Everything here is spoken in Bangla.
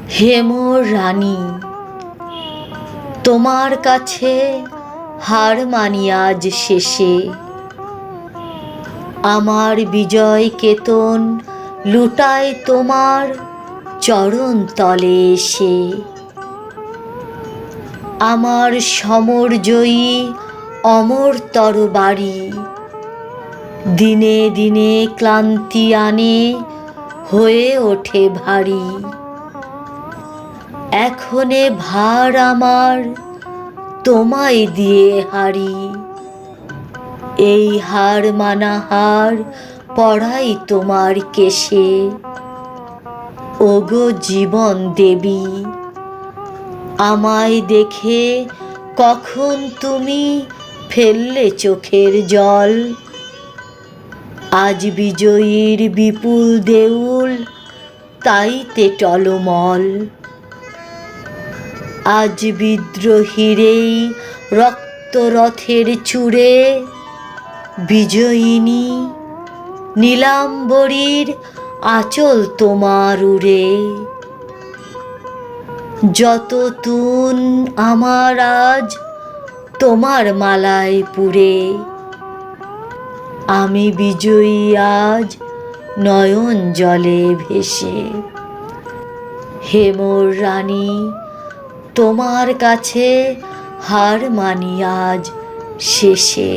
হেমর রানী, তোমার কাছে হার মানি আজ শেষে। আমার বিজয় কেতন লুটায় তোমার চরণ তলে এসে। আমার সমরজয়ী অমর তরবারি দিনে দিনে ক্লান্তি আনে হয়ে ওঠে ভারী। এখনে ভার আমার। তোমায় দিয়ে হারি। এই হার মানা হার, পড়াই তোমার কেশে। ওগো জীবন দেবী, আমায় দেখে কখন তুমি ফেললে চোখের জল? আজ বিজয়ীর বিপুল দেউল, তাইতে টলমল। আজ বিদ্রোহীর এই রক্তরথের চূড়ে বিজয়িনী নীলাম্বরীর আচল তোমার উড়ে। যত তুন আমার আজ তোমার মালায় পুরে আমি বিজয়ী আজ নয়ন জলে ভেসে। হেমর রানী তোমার কাছে হার মানি আজ শেষে।